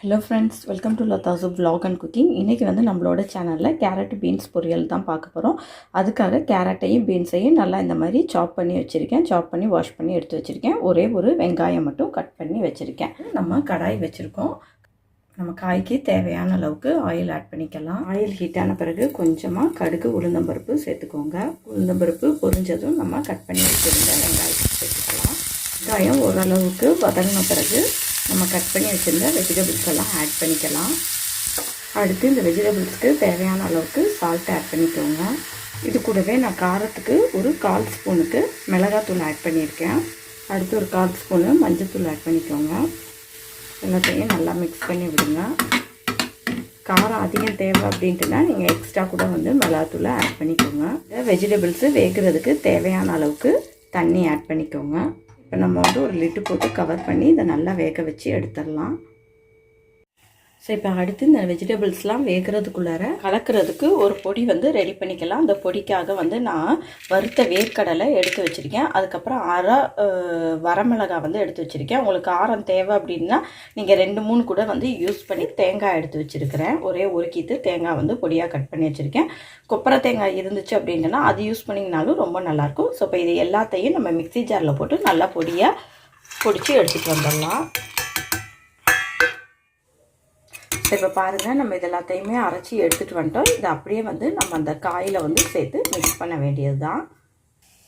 Hello friends welcome to Latha's vlog and cooking இன்றைக்கி வந்து நம்மளோட சேனலில் கேரட் பீன்ஸ் பொரியல் தான் பார்க்க போகிறோம் அதுக்காக கேரட்டையும் பீன்ஸையும் நல்லா இந்த மாதிரி சாப் பண்ணி வச்சுருக்கேன். சாப் பண்ணி வாஷ் பண்ணி எடுத்து வச்சுருக்கேன். ஒரே ஒரு வெங்காயம் மட்டும் கட் பண்ணி வச்சுருக்கேன். நம்ம கடாய் வச்சுருக்கோம். நம்ம காய்க்கு தேவையான அளவுக்கு ஆயில் ஆட் பண்ணிக்கலாம். ஆயில் ஹீட்டான பிறகு கொஞ்சமாக கடுகு உளுந்தம்பருப்பு சேர்த்துக்கோங்க. உளுந்தம்பருப்பு பொரிஞ்சதும் நம்ம கட் பண்ணி வச்சுருந்த வெங்காயத்தை சேர்த்துக்கலாம். வெங்காயம் ஓரளவுக்கு வதங்கின பிறகு நம்ம கட் பண்ணி வச்சுருந்த வெஜிடபிள்ஸ் எல்லாம் ஆட் பண்ணிக்கலாம். அடுத்து இந்த வெஜிடபிள்ஸ்க்கு தேவையான அளவுக்கு சால்ட் ஆட் பண்ணிக்கோங்க. இது கூடவே நான் காரத்துக்கு ஒரு கால் ஸ்பூனுக்கு மிளகாத்தூள் ஆட் பண்ணியிருக்கேன். அடுத்து ஒரு கால் ஸ்பூனு மஞ்சத்தூள் ஆட் பண்ணிக்கோங்க. எல்லாத்தையும் நல்லா மிக்ஸ் பண்ணி விடுங்க. காரம் அதிகம் தேவை அப்படின்ட்டுனா நீங்கள் எக்ஸ்ட்ரா கூட வந்து மிளகாத்தூளை ஆட் பண்ணிக்கோங்க. வெஜிடபிள்ஸு வேகிறதுக்கு தேவையான அளவுக்கு தண்ணி ஆட் பண்ணிக்கோங்க. இப்போ நம்ம வந்து ஒரு லிட்டு போட்டு கவர் பண்ணி இதை நல்லா வேக வச்சு எடுத்துடலாம். ஸோ இப்போ அடுத்து இந்த வெஜிடபிள்ஸ்லாம் வேகிறதுக்குள்ளார கலக்கிறதுக்கு ஒரு பொடி வந்து ரெடி பண்ணிக்கலாம். அந்த பொடிக்காக வந்து நான் வறுத்த வேர்க்கடலை எடுத்து வச்சுருக்கேன். அதுக்கப்புறம் அரை வரமிளகாய் வந்து எடுத்து வச்சுருக்கேன். உங்களுக்கு காரம் தேவை அப்படின்னா நீங்கள் ரெண்டு மூணு கூட வந்து யூஸ் பண்ணி தேங்காய் எடுத்து வச்சுருக்கிறேன். ஒரே ஒரு கீத்து தேங்காய் வந்து பொடியாக கட் பண்ணி வச்சுருக்கேன். கொப்பரை தேங்காய் இருந்துச்சு அப்படின்னா அது யூஸ் பண்ணிங்கனாலும் ரொம்ப நல்லாயிருக்கும் ஸோ இப்போ இது எல்லாத்தையும் நம்ம மிக்ஸி ஜாரில் போட்டு நல்லா பொடியாக பொடிச்சு எடுத்துகிட்டு வந்துடலாம். இப்போ பாருங்கள் நம்ம இது எல்லாத்தையுமே அரைச்சி எடுத்துகிட்டு வந்துட்டோம். இதை அப்படியே வந்து நம்ம அந்த காயில் வந்து சேர்த்து மிக்ஸ் பண்ண வேண்டியது தான்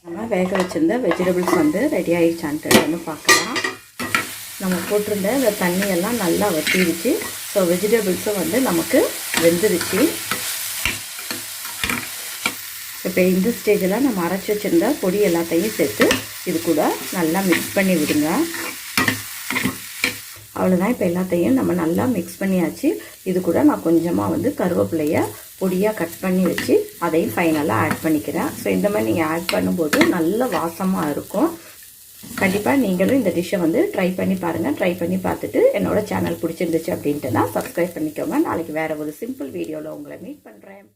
நம்ம வேக வச்சுருந்த வெஜிடபிள்ஸ் வந்து ரெடி ஆகிடுச்சான்ட்டு வந்து பார்க்கலாம். நம்ம போட்டிருந்த இந்த தண்ணியெல்லாம் நல்லா வற்றிடுச்சு ஸோ வெஜிடபிள்ஸும் வந்து நமக்கு வெந்துருச்சு. இப்போ இந்த ஸ்டேஜில் நம்ம அரைச்சி வச்சுருந்த பொடி எல்லாத்தையும் சேர்த்து இது கூட நல்லா மிக்ஸ் பண்ணி விடுங்க. அவ்வளோதான் இப்போ எல்லாத்தையும் நம்ம நல்லா மிக்ஸ் பண்ணியாச்சு. இது கூட நான் கொஞ்சமாக வந்து கருவேப்பிலையை பொடியாக கட் பண்ணி வச்சு அதையும் ஃபைனலாக ஆட் பண்ணிக்கிறேன். ஸோ இந்த மாதிரி நீங்கள் ஆட் பண்ணும்போது நல்ல வாசமாக இருக்கும். கண்டிப்பாக நீங்களும் இந்த டிஷ்ஷை வந்து ட்ரை பண்ணி பாருங்கள் ட்ரை பண்ணி பார்த்துட்டு என்னோட சேனல் பிடிச்சிருந்துச்சு அப்படின்ட்டு நான் சப்ஸ்கிரைப் பண்ணிக்கோங்க. நாளைக்கு வேறு ஒரு சிம்பிள் வீடியோவில் உங்களை மீட் பண்ணுறேன்